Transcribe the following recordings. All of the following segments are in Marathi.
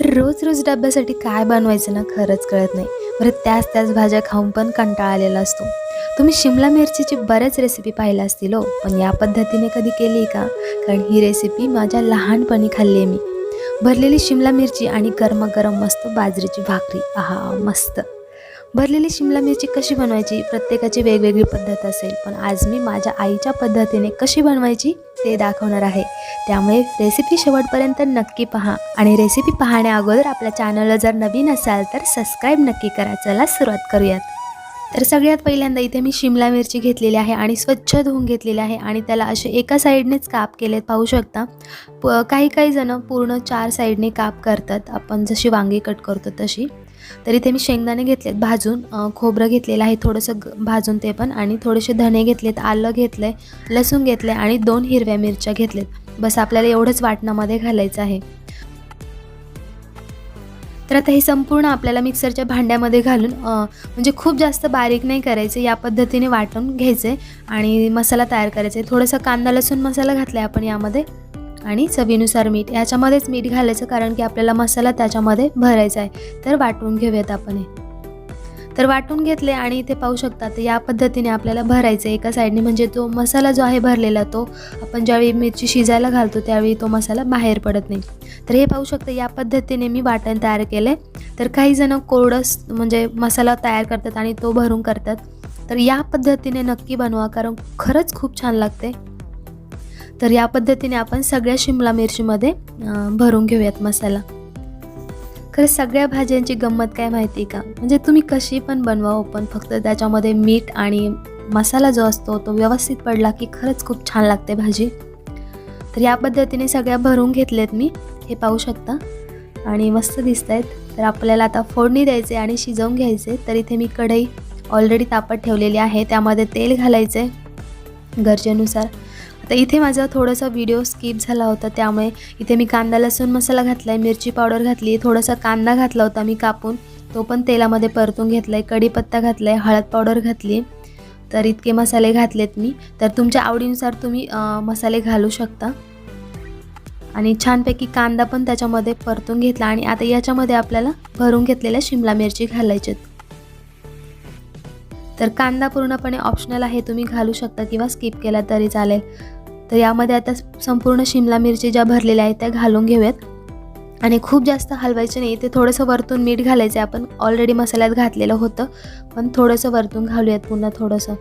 रोज रोज डब्यासाठी काय बनवायचं ना खरंच कळत नाही. बरं त्याच त्याच भाज्या खाऊन पण कंटाळा आलेला असतो. तुम्ही शिमला मिरचीची बऱ्याच रेसिपी पाहिल्या असतील हो पण या पद्धतीने कधी केली आहे का? कारण ही रेसिपी माझ्या लहानपणी खाल्ली आहे मी. भरलेली शिमला मिरची आणि गरमागरम मस्त बाजरीची भाकरी. आहा मस्त. भरलेली शिमला मिरची कशी बनवायची? प्रत्येकाची वेगवेगळी पद्धत असेल पण आज मी माझ्या आईच्या पद्धतीने कशी बनवायची? ते दाखवणार आहे. त्यामुळे रेसिपी शेवटपर्यंत नक्की पहा आणि रेसिपी पाहण्या अगोदर आपल्या चॅनलला जर नवीन असाल तर सबस्क्राईब नक्की करा. चला सुरुवात करूयात. तर सगळ्यात पहिल्यांदा इथे मी शिमला मिरची घेतलेली आहे आणि स्वच्छ धुवून घेतलेली आहे आणि त्याला असे एका साईडनेच काप केलेत. पाहू शकता. प काही काही जणं पूर्ण चार साईडने काप करतात. आपण जशी वांगी कट करतो तशी. तर इथे मी शेंगदाणे घेतलेत. भाजून खोबरं घेतलेलं आहे थोडंसं भाजून ते पण. आणि थोडेसे धणे घेतलेत आलं घेतलं आहे लसूण घेतलं आहे आणि दोन हिरव्या मिरच्या घेतलेत. बस आपल्याला एवढंच वाटणामध्ये घालायचं आहे. तर आता हे संपूर्ण आपल्याला मिक्सरच्या भांड्यामध्ये घालून म्हणजे खूप जास्त बारीक नाही करायचं या पद्धतीने वाटून घ्यायचं आणि मसाला तयार करायचा आहे थोडासा कांदा लसूण मसाला घातला आहे आपण यामध्ये. आणि चवीनुसार मीठ. याच्यामध्येच मीठ घालायचं कारण की आपल्याला मसाला त्याच्यामध्ये भरायचा आहे. तर वाटून घेऊयात आपण हे. तर वाटून घेतले आणि इथे पाहू शकता तर या पद्धतीने आपल्याला भरायचं आहे एका साईडने. म्हणजे तो मसाला जो आहे भरलेला तो आपण ज्यावेळी मिरची शिजायला घालतो त्यावेळी तो मसाला बाहेर पडत नाही. तर हे पाहू शकता या पद्धतीने मी वाटण तयार केले तर काही जण कोरडस म्हणजे मसाला तयार करतात आणि तो भरून करतात. तर या पद्धतीने नक्की बनवा कारण खरंच खूप छान लागते. तर या पद्धतीने आपण सगळ्या शिमला मिरचीमध्ये भरून घेऊयात मसाला. खरं सगळ्या भाज्यांची गंमत काय माहिती आहे का? म्हणजे तुम्ही कशी पण बनवा हो, पण फक्त त्याच्यामध्ये मीठ आणि मसाला जो असतो तो व्यवस्थित पडला की खरंच खूप छान लागते भाजी. तर या पद्धतीने सगळ्या भरून घेतल्यात मी हे पाहू शकता. आणि मस्त दिसत आहेत तर आपल्याला आता फोडणी द्यायचे आणि शिजवून घ्यायचे. तर इथे मी कढई ऑलरेडी तापत ठेवलेली आहे. त्यामध्ये तेल घालायचं आहे गरजेनुसार. आता इथे माझा थोडासा व्हिडिओ स्किप झाला होता. त्यामुळे इथे मी कांदा लसूण मसाला घातला आहे मिरची पावडर घातली थोडासा कांदा घातला होता मी कापून. तो पण तेलामध्ये परतून घेतला आहे कढीपत्ता घातला आहे हळद पावडर घातली तर इतके मसाले घातलेत मी. तर तुमच्या आवडीनुसार तुम्ही मसाले घालू शकता. आणि छानपैकी कांदा पण त्याच्यामध्ये परतून घेतला आणि आता याच्यामध्ये आपल्याला भरून घेतलेल्या शिमला मिरची घालायच्यात तर कांदा पूर्णपणे ऑप्शनल आहे तुम्ही घालू शकता किंवा स्किप केला तरी चालेल. तर यामध्ये आता संपूर्ण शिमला मिरची ज्या भरलेल्या आहेत त्या घालून घेऊयात. आणि खूप जास्त हलवायचे नाही ते थोडंसं वरतून मीठ घालायचं आहे. आपण ऑलरेडी मसाल्यात घातलेलं होतं पण थोडंसं वरतून घालूयात पुन्हा थोडंसं.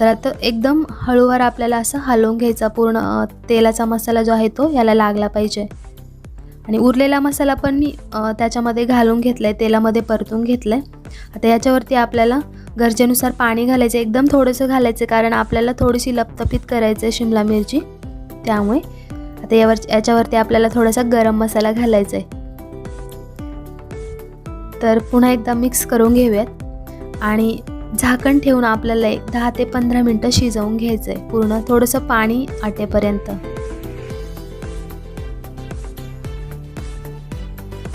तर आता एकदम हळूवार आपल्याला असं हलवून घ्यायचा पूर्ण तेलाचा मसाला जो आहे तो याला लागला पाहिजे. आणि उरलेला मसाला पण मी त्याच्यामध्ये घालून घेतला आहे तेलामध्ये परतून घेतलं आहे आता याच्यावरती आपल्याला गरजेनुसार पाणी घालायचं एकदम थोडंसं घालायचं कारण आपल्याला थोडीशी लपतपीत करायचं आहे शिमला मिरची. त्यामुळे आता यावर याच्यावरती आपल्याला थोडासा गरम मसाला घालायचा आहे तर पुन्हा एकदा मिक्स करून घेऊयात. आणि झाकण ठेवून आपल्याला एक दहा ते पंधरा मिनटं शिजवून घ्यायचं आहे पूर्ण थोडंसं पाणी आटेपर्यंत.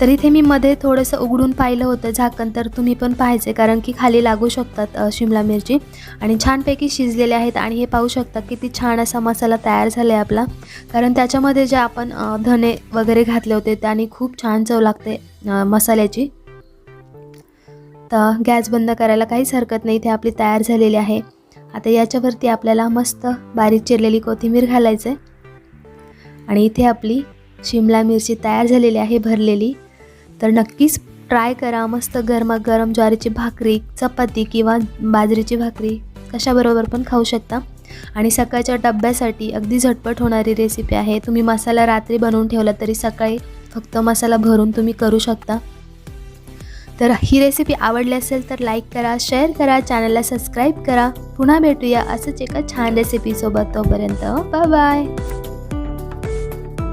तर इथे मी मध्ये थोडंसं उघडून पाहिलं होतं झाकण तर तुम्ही पण पाहायचे कारण की खाली लागू शकतात शिमला मिरची. आणि छानपैकी शिजलेले आहेत आणि हे पाहू शकता किती छान असा मसाला तयार झाला आहे आपला. कारण त्याच्यामध्ये जे आपण धने वगैरे घातले होते त्याने खूप छान चव लागते मसाल्याची. तर गॅस बंद करायला काहीच हरकत नाही इथे आपली तयार झालेली आहे. आता याच्यावरती आपल्याला मस्त बारीक चिरलेली कोथिंबीर घालायचं आणि इथे आपली शिमला मिरची तयार झालेली आहे भरलेली. तर नक्कीच ट्राय करा मस्त गरमागरम ज्वारीची भाकरी चपाती किंवा बाजरीची भाकरी कशाबरोबर पण खाऊ शकता. आणि सकाळच्या डब्यासाठी अगदी झटपट होणारी रेसिपी आहे. तुम्ही मसाला रात्री बनवून ठेवला तरी सकाळी फक्त मसाला भरून तुम्ही करू शकता. तर ही रेसिपी आवडली असेल तर लाईक करा शेअर करा चॅनलला सबस्क्राईब करा. पुन्हा भेटूया असंच एका छान रेसिपीसोबत तोपर्यंत बाय बाय